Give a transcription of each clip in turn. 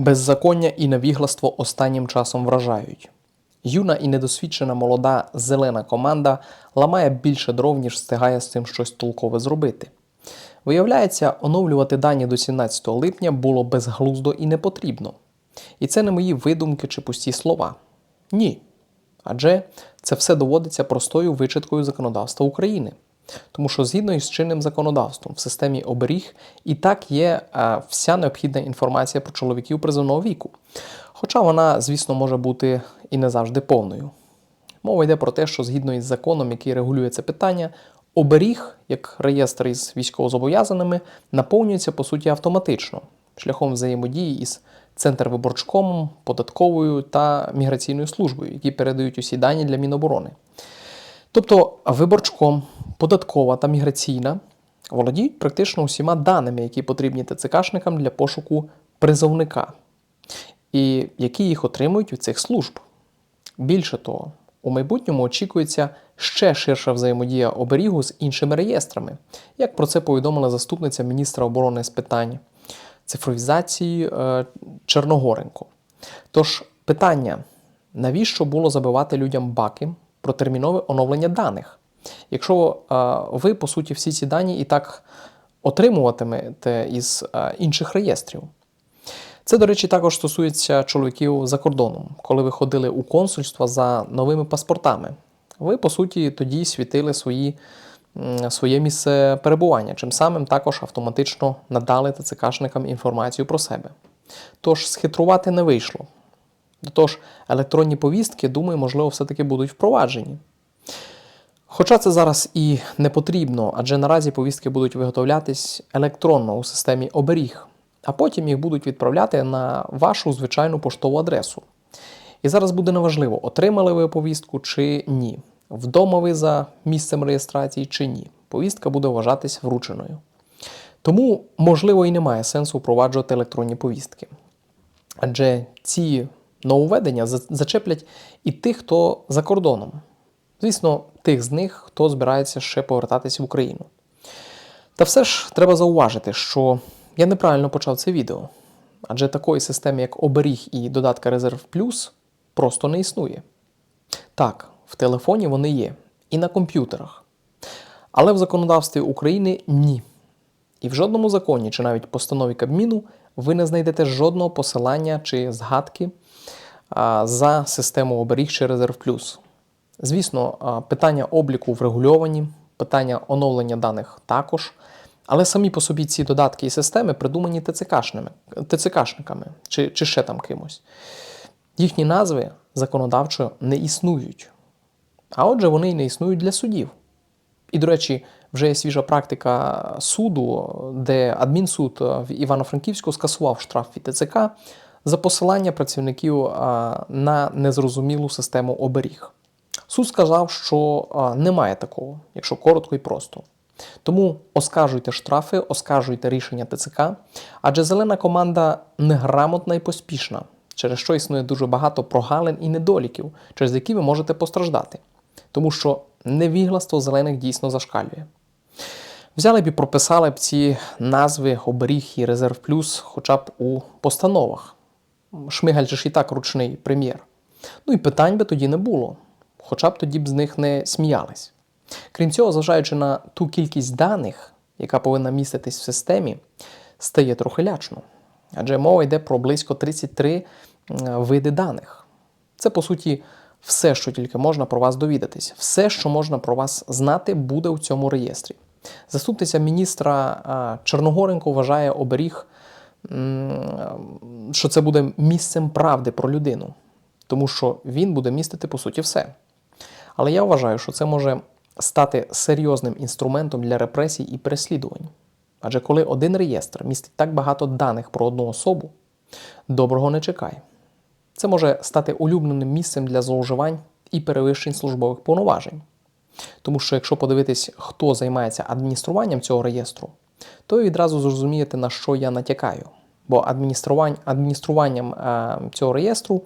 Беззаконня і невігластво останнім часом вражають. Юна і недосвідчена молода зелена команда ламає більше дров, ніж встигає з цим щось толкове зробити. Виявляється, оновлювати дані до 17 липня було безглуздо і не потрібно. І це не мої видумки чи пусті слова. Ні. Адже це все доводиться простою вичиткою законодавства України. Тому що згідно із чинним законодавством в системі оберіг і так є е, вся необхідна інформація про чоловіків призовного віку. Хоча вона, звісно, може бути і не завжди повною. Мова йде про те, що згідно із законом, який регулює це питання, оберіг, як реєстр із військовозобов'язаними, наповнюється по суті автоматично, шляхом взаємодії із Центрвиборчкомом, податковою та міграційною службою, які передають усі дані для Міноборони. Тобто виборчком, податкова та міграційна володіють практично усіма даними, які потрібні ТЦКшникам для пошуку призовника, і які їх отримують від цих служб. Більше того, у майбутньому очікується ще ширша взаємодія оберігу з іншими реєстрами, як про це повідомила заступниця міністра оборони з питань цифровізації е, Черногоренко. Тож питання, навіщо було забивати людям баки про термінове оновлення даних? Якщо е, ви, по суті, всі ці дані і так отримуватимете із е, інших реєстрів. Це, до речі, також стосується чоловіків за кордоном, коли ви ходили у консульство за новими паспортами. Ви, по суті, тоді світили свої, своє місце перебування, чим самим також автоматично надали ТЦКшникам інформацію про себе. Тож схитрувати не вийшло. Тож електронні повістки, думаю, можливо, все-таки будуть впроваджені. Хоча це зараз і не потрібно, адже наразі повістки будуть виготовлятись електронно у системі оберіг, а потім їх будуть відправляти на вашу звичайну поштову адресу. І зараз буде неважливо, отримали ви повістку чи ні, вдома ви за місцем реєстрації чи ні. Повістка буде вважатись врученою. Тому, можливо, і немає сенсу впроваджувати електронні повістки. Адже ці нововведення зачеплять і тих, хто за кордоном. Звісно, тих з них, хто збирається ще повертатись в Україну. Та все ж треба зауважити, що я неправильно почав це відео, адже такої системи, як оберіг і додатка Резерв Плюс, просто не існує. Так, в телефоні вони є, і на комп'ютерах. Але в законодавстві України ні. І в жодному законі чи навіть постанові Кабміну ви не знайдете жодного посилання чи згадки за систему оберіг чи Резерв Плюс. Звісно, питання обліку врегульовані, питання оновлення даних також. Але самі по собі ці додатки і системи придумані ТЦКшними, ТЦКшниками чи, чи ще там кимось. Їхні назви законодавчо не існують. А отже, вони й не існують для судів. І, до речі, вже є свіжа практика суду, де адмінсуд в Івано-Франківську скасував штраф від ТЦК за посилання працівників на незрозумілу систему оберіг. Суд сказав, що немає такого, якщо коротко і просто. Тому оскаржуйте штрафи, оскаржуйте рішення ТЦК, адже зелена команда неграмотна і поспішна, через що існує дуже багато прогалин і недоліків, через які ви можете постраждати. Тому що невігластво зелених дійсно зашкалює. Взяли б і прописали б ці назви оберіг і резерв плюс хоча б у постановах. Шмигаль же ж і так ручний прем'єр. Ну і питань би тоді не було, хоча б тоді б з них не сміялись. Крім цього, зважаючи на ту кількість даних, яка повинна міститись в системі, стає трохи лячно. Адже мова йде про близько 33 е, види даних. Це, по суті, все, що тільки можна про вас довідатись. Все, що можна про вас знати, буде у цьому реєстрі. Заступниця міністра Чорногоренко вважає оберіг, що це буде місцем правди про людину, тому що він буде містити по суті все. Але я вважаю, що це може стати серйозним інструментом для репресій і переслідувань. Адже коли один реєстр містить так багато даних про одну особу, доброго не чекай. Це може стати улюбленим місцем для зловживань і перевищень службових повноважень. Тому що якщо подивитись, хто займається адмініструванням цього реєстру, то відразу зрозумієте, на що я натякаю. Бо адмініструванням е, цього реєстру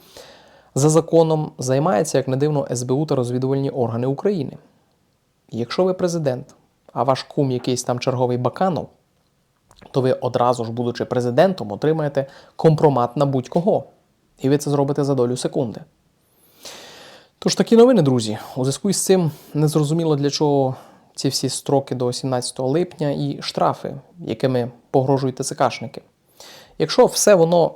за законом займається, як не дивно, СБУ та розвідувальні органи України. Якщо ви президент, а ваш кум якийсь там черговий Баканов, то ви одразу ж, будучи президентом, отримаєте компромат на будь-кого. І ви це зробите за долю секунди. Тож такі новини, друзі. У зв'язку із цим незрозуміло для чого ці всі строки до 17 липня і штрафи, якими погрожують ТЦКшники. Якщо все воно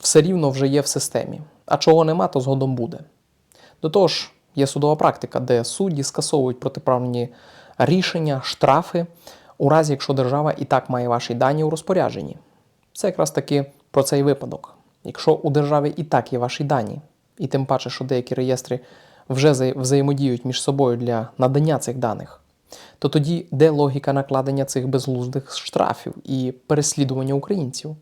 все рівно вже є в системі, а чого нема, то згодом буде. До того ж, є судова практика, де судді скасовують протиправні рішення, штрафи, у разі якщо держава і так має ваші дані у розпорядженні. Це якраз таки про цей випадок. Якщо у держави і так є ваші дані, і тим паче, що деякі реєстри вже взаємодіють між собою для надання цих даних, то тоді де логіка накладення цих безглуздих штрафів і переслідування українців?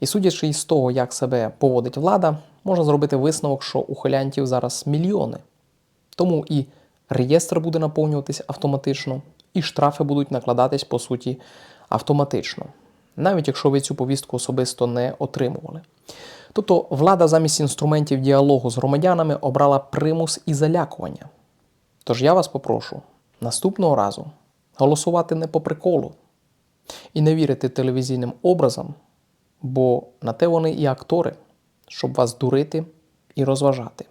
І судячи із того, як себе поводить влада, можна зробити висновок, що ухилянтів зараз мільйони. Тому і реєстр буде наповнюватись автоматично, і штрафи будуть накладатись по суті автоматично, навіть якщо ви цю повістку особисто не отримували. Тобто влада замість інструментів діалогу з громадянами обрала примус і залякування. Тож я вас попрошу наступного разу голосувати не по приколу і не вірити телевізійним образам, бо на те вони і актори, щоб вас дурити і розважати.